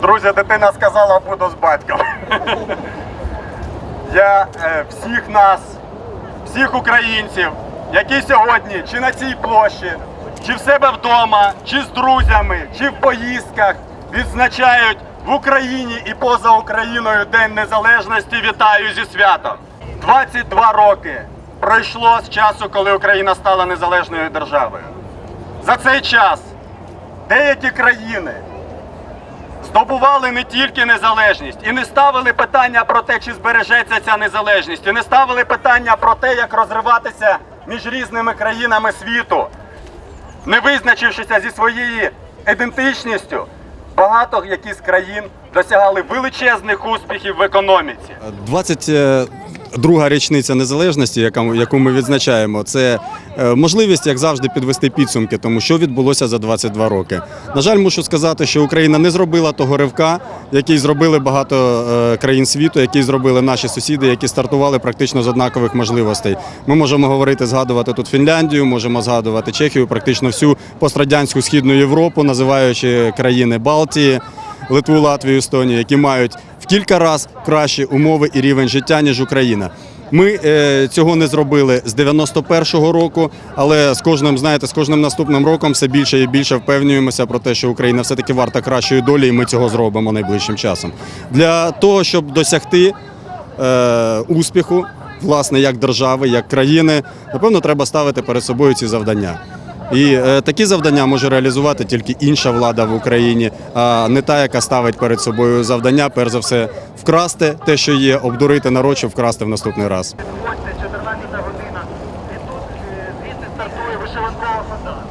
Друзі, дитина сказала, буду з батьком. Я е, всіх нас, всіх українців, які сьогодні чи на цій площі, чи в себе вдома, чи з друзями, чи в поїздках відзначають в Україні і поза Україною День Незалежності. Вітаю зі святом. 22 роки пройшло з часу, коли Україна стала незалежною державою. За цей час деякі країни здобували не тільки незалежність і не ставили питання про те, чи збережеться ця незалежність, і не ставили питання про те, як розриватися між різними країнами світу, не визначившися зі своєю ідентичністю. Багато які країн досягали величезних успіхів в економіці. 22 річниця незалежності, яку ми відзначаємо, це е, можливість, як завжди, підвести підсумки, тому що відбулося за 22 роки. На жаль, мушу сказати, що Україна не зробила того ривка, який зробили багато е, країн світу, який зробили наші сусіди, які стартували практично з однакових можливостей. Ми можемо говорити, згадувати тут Фінляндію, можемо згадувати Чехію, практично всю пострадянську східну Європу, називаючи країни Балтії. Литву, Латвію, Естонію, які мають кілька разів кращі умови і рівень життя, ніж Україна. Ми е, цього не зробили з 91-го року, але з кожним, знаєте, з кожним наступним роком все більше і більше впевнюємося про те, що Україна все-таки варта кращої долі, і ми цього зробимо найближчим часом. Для того, щоб досягти е, успіху, власне, як держави, як країни, напевно, треба ставити перед собою ці завдання. І е, такі завдання може реалізувати тільки інша влада в Україні, а не та, яка ставить перед собою завдання, перш за все, вкрасти те, що є, обдурити народ, щоб вкрасти в наступний раз. 14 година. І тут е, звідси стартує вишиванкова фонда.